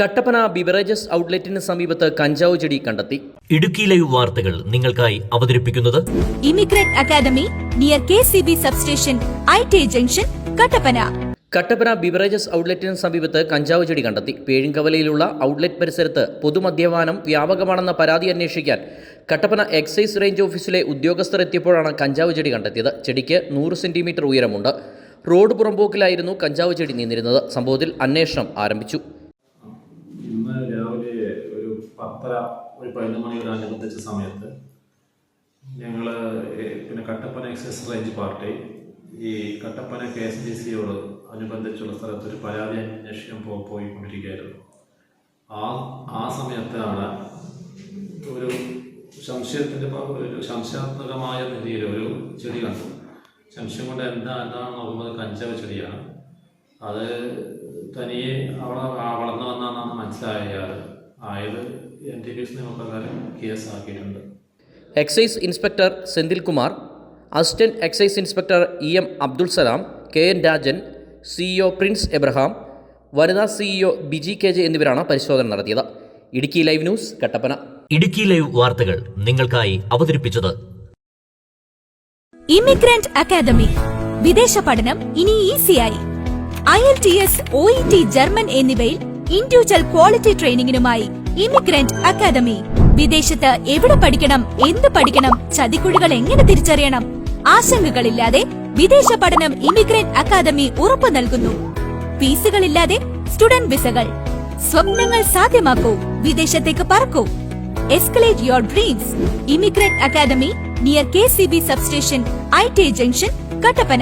Kattappana beverages ഔട്ട്ലെറ്റിന് സമീപത്ത് കഞ്ചാവ് ചെടി കണ്ടെത്തി. ഇടുക്കി ലൈവ് വാർത്തകൾ നിങ്ങൾക്കായി അവതരിപ്പിക്കുന്നത് immigrate academy near K C B substation I T junction Kattappana Kattappana beverages ഔട്ട്ലെറ്റിന് സമീപത്ത് കഞ്ചാവ് ചെടി കണ്ടെത്തി. പേഴിങ്കവലയിലുള്ള ഔട്ട്ലെറ്റ് പരിസരത്ത് പൊതുമദ്യപാനം വ്യാപകമാണെന്ന പരാതി അന്വേഷിക്കാൻ കട്ടപ്പന എക്സൈസ് റേഞ്ച് ഓഫീസിലെ ഉദ്യോഗസ്ഥർ എത്തിയപ്പോഴാണ് കഞ്ചാവ് ചെടി കണ്ടെത്തിയത്. ചെടിക്ക് നൂറ് സെന്റിമീറ്റർ ഉയരമുണ്ട്. റോഡ് പുറമ്പോക്കിലായിരുന്നു കഞ്ചാവ് ചെടി നിന്നിരുന്നത്. സംഭവത്തിൽ അന്വേഷണം ആരംഭിച്ചു. പത്തര ഒരു പതിനൊന്ന് മണിയോടനുബന്ധിച്ച സമയത്ത് ഞങ്ങൾ പിന്നെ കട്ടപ്പന എക്സൈസ് റേഞ്ച് പാർട്ടി ഈ കട്ടപ്പന കെ എസ് ഡി സിയോട് അനുബന്ധിച്ചുള്ള സ്ഥലത്ത് ഒരു പരാതി അന്വേഷിക്കാൻ പോ പോയിക്കൊണ്ടിരിക്കുകയായിരുന്നു. ആ ആ സമയത്താണ് ഒരു സംശയത്തിന്റെ ഒരു സംശയാത്മകമായ നിലയിൽ ഒരു ചെടി കണ്ടു സംശയം കൊണ്ട് എന്താ എന്താണെന്ന് നോക്കുമ്പോൾ കഞ്ചാവ് ചെടിയാണ്. അത് തനിയെ അവിടെ വളർന്നു വന്നാണെന്നാണ് മനസ്സിലായത് ആയത് എൻ ടി പി എസ് നിയമപ്രകാരം കേസാക്കിയിട്ടുണ്ട് excise inspector Senthilkumar assistant excise inspector E M Abdul Salam K N Rajan CEO Prince Abraham വനിതാ സിഇഒ ബിജി കെ ജെ എന്നിവരാണ് പരിശോധന നടത്തിയത്. Idukki live news Kattappana. Idukki live വാർത്തകൾ നിങ്ങൾക്കായി അവതരിപ്പിച്ചത് ഇമിഗ്രന്റ് അക്കാദമി വിദേശ പഠനം ഇനി ഈസിയായി I L T S O E T German എന്നിവയിൽ ഇൻഡിവിജ്വൽ ക്വാളിറ്റി ട്രെയിനിങ്ങിനുമായി ഇമിഗ്രന്റ് അക്കാദമി വിദേശത്ത് എവിടെ പഠിക്കണം എന്ത് പഠിക്കണം ചതിക്കുഴികൾ എങ്ങനെ തിരിച്ചറിയണം? ആശങ്കകളില്ലാതെ വിദേശ പഠനം ഇമിഗ്രന്റ് അക്കാദമി ഉറപ്പു നൽകുന്നു. ഫീസുകളില്ലാതെ സ്റ്റുഡന്റ് വിസകൾ. സ്വപ്നങ്ങൾ സാധ്യമാക്കൂ വിദേശത്തേക്ക് പറക്കൂ. Escalate your dreams immigrant academy near K C B substation I T junction Kattappana.